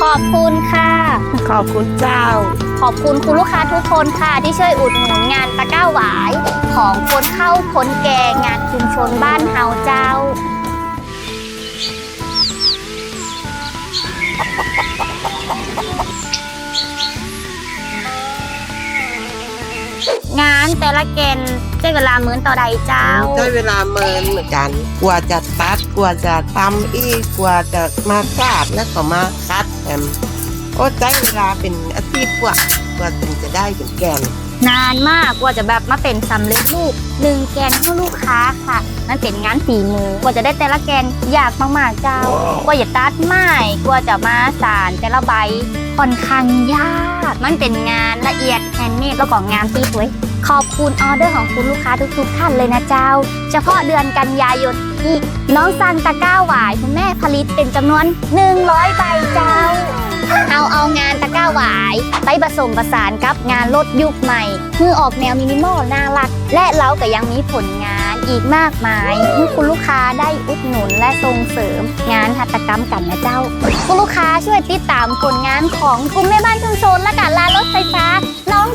ขอบคุณค่ะ ขอบคุณเจ้า ขอบคุณคุณลูกค้าทุกคนค่ะ ที่ช่วยอุดหนุนงานตะกร้าหวาย ของคนเข้าคนแก่งานชุมชนบ้านเฮาเจ้า งานแต่ละเกณฑ์ใช้เวลามื้นต่อใดเจ้า ใช้เวลาเมินเหมือนกัน กว่าจะตัด กว่าจะตำอีก กว่าจะมากาดแล้วก็มาคัดแอมโอ้ใช้เวลาเป็นอาทิตย์กว่ากว่าถึงจะได้เป็นแกน นานมากกว่าจะแบบมาเป็นสำเร็จรูปหนึ่งแกนให้ลูกค้าค่ะ มันเป็นงานฝีมือกว่าจะได้แต่ละแกนยากมากๆเจ้า กว่าจะตัดไม้กว่าจะมาสารแต่ละใบค่อนข้างยาก มันเป็นงานละเอียดแฮนด์เมดแล้วก็งานตีสวย ขอบคุณออเดอร์ของคุณลูกค้าทุกๆท่านเลยนะเจ้า เฉพาะเดือนกันยายนนี้น้องซันตะก้าหวายคุณแม่ผลิตเป็นจำนวน 100ใบเจ้า เอาเอางานตะก้าหวายไปผสมผสานกับงานรถยุคใหม่คือออกแนวมินิมอลน่ารัก และเราก็ยังมีผลงาน อีกมากมายให้คุณลูกค้าได้อุดหนุนและส่งเสริม งานหัตถกรรมกันนะเจ้า คุณลูกค้าช่วยติดตามผลงานของกลุ่มแม่บ้านชุมชนและการลารถไฟฟ้าน้อง